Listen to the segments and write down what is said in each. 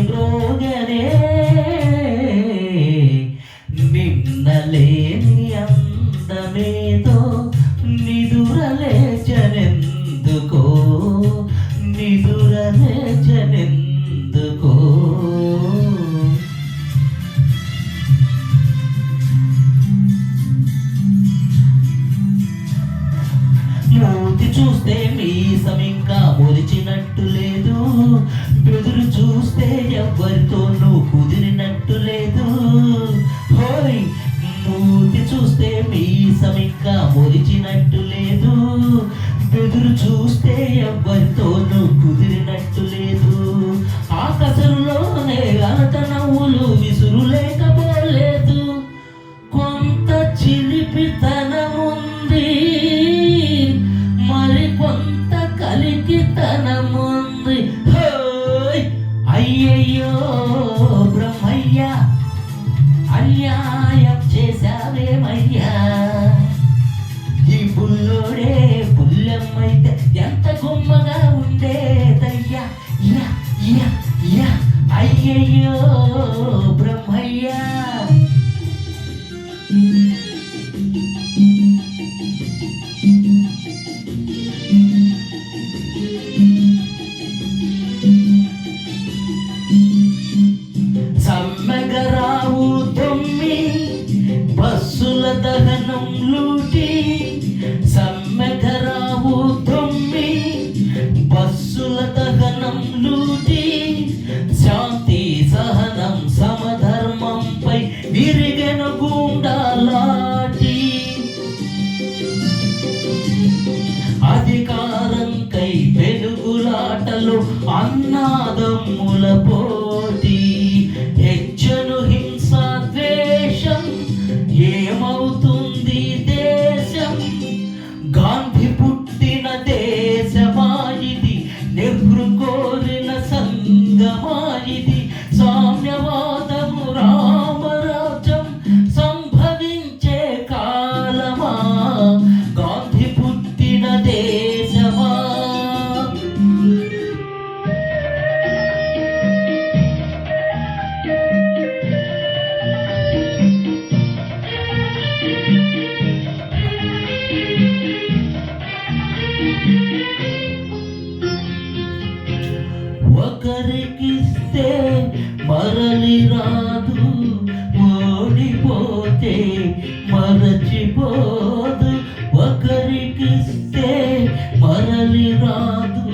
മ്രോഗരേ മിന്നലേനി അന്തമേതോ നിതുരലേച്ചനെന്തുകോ നിതുരലേച്ചനെന്തുകോ మూతి చూస్తే మీసం ఇంకా హోయ్ మూతి చూస్తే మీసం ఇంకా మురిచినట్టు లేదు. బెదురు చూస్తే ఎవరితోనూ కుదిరినట్టు లేదు. yeah. పాదముల పో గెలిస్తే మరలి రాదు ఓడిపోతే మరచిపోదు. ఒకరికిస్తే మరలి రాదు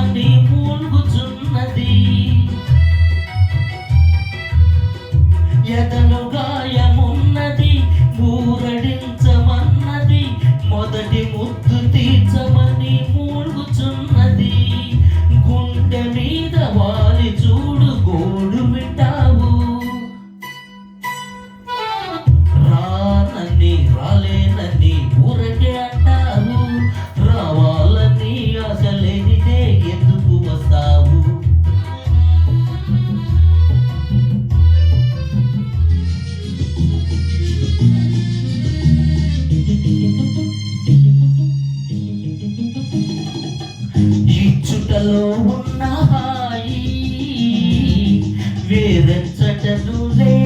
one day. driven such a those